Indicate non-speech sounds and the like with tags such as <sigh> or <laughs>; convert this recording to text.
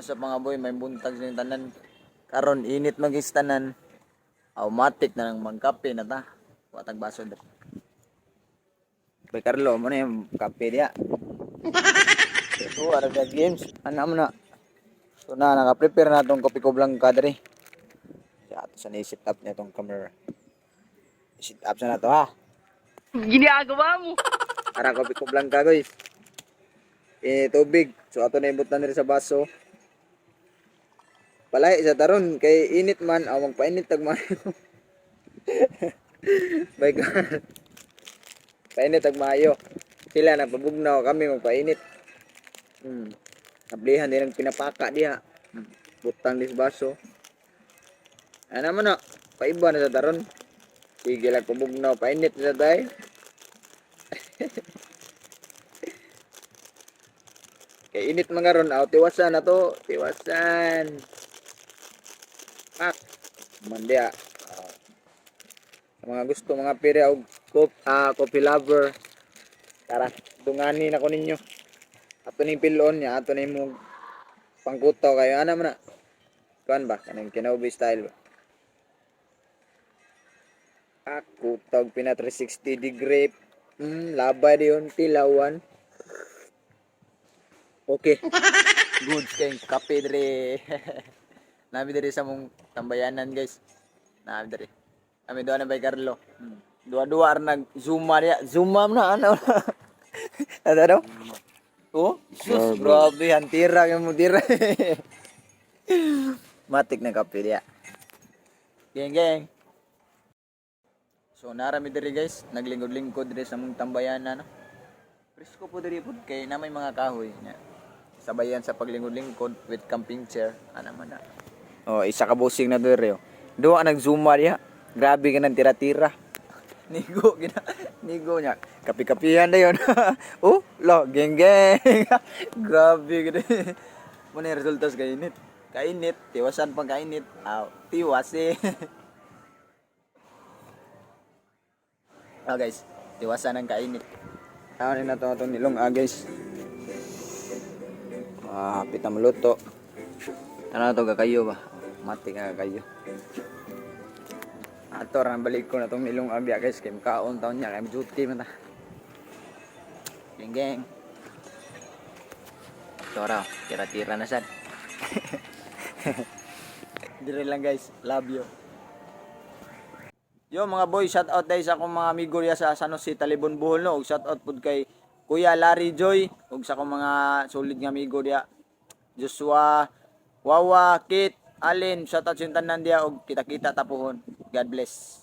What's up mga boy, may buntag sa tanan. Karon init magis tanan. Automatic na nang magkape na ta. Watag baso dito. Bay Carlo, mo na yung kape dia. <laughs> Ito, ara games. Ana mo na. So na, naka-prepare na itong kopi ko blanca diri. Sa ato sa ni-sit up niya itong camera. Sit up sa na to ha. Ginagawa mo. Ara kopi ko blanca guys. Eh, tubig. So ato na ibutan diri sa baso. Palay sa taron kay init man aw magpainit tag maayo. <laughs> By God. Painit tag maayo. Sila nagpabugnaw kami magpainit. Hmm. Nablihan din ang pinapaka diha. Hmm. Butang dis baso. Ano man na, paiba na sa taron. Sige lang pabugnaw, painit na tayo. <laughs> Kay init mga ron, aw tiwasan na to, tiwasan. Mandia. Sa mga gusto mga pire og kop, ah, coffee lover. Tara, dungani na ko ninyo. Ato ning pilon niya, ato ning mo pangkutaw kayo. Ana man na? Kuan ba? Kanang kinaubi style ba? Ako tag pina 360 degree. Hmm, labay yun, tilawan. Okay. <laughs> Good kay kape dire. <laughs> Nami dire sa mong tambayanan guys. Nami dire. Kami doon na bay Carlo. Hmm. Dua-dua ar nag zuma dia. Zuma na ano. Ada <laughs> daw? Oh, sus, grabe hantira yung mo dire. <laughs> Matik na kape dia. Geng geng. So narami diri guys, naglingkod-lingkod diri sa mong tambayanan. No? Presko po diri po kay na may mga kahoy niya. Sabayan sa paglingkod-lingkod with camping chair. Ano man na. Oh, isa ka busing na. Oh. Duwa nag-zuma diha. Grabe ka ng tira-tira. <laughs> Nigo gina. Nigo niya. Kapi-kapihan na yun. <laughs> oh, lo, geng geng. <laughs> Grabe gina. Muna yung resultas kainit. Kainit. Tiwasan pang kainit. Aw, tiwas eh. ah guys, tiwasan ng kainit. Ano na to nilong ah guys. Ah, pita maluto. Ano na to kakayo ba? Mati nga kakayo. Ato ra balik ko na tong nilong abya guys kay kaon taon niya kay duty man ta. Geng geng. Ato ra, tira-tira na sad. <laughs> Dire lang guys, love you. Yo mga boy, shout out dahil sa akong mga amigo ya sa San Jose Talibon Bohol no, ug shout out pud kay Kuya Larry Joy ug sa akong mga solid nga amigo dia. Joshua, Wawa, Kit, Alin, shout out sa tanan dia ug kita-kita tapuhon. God bless.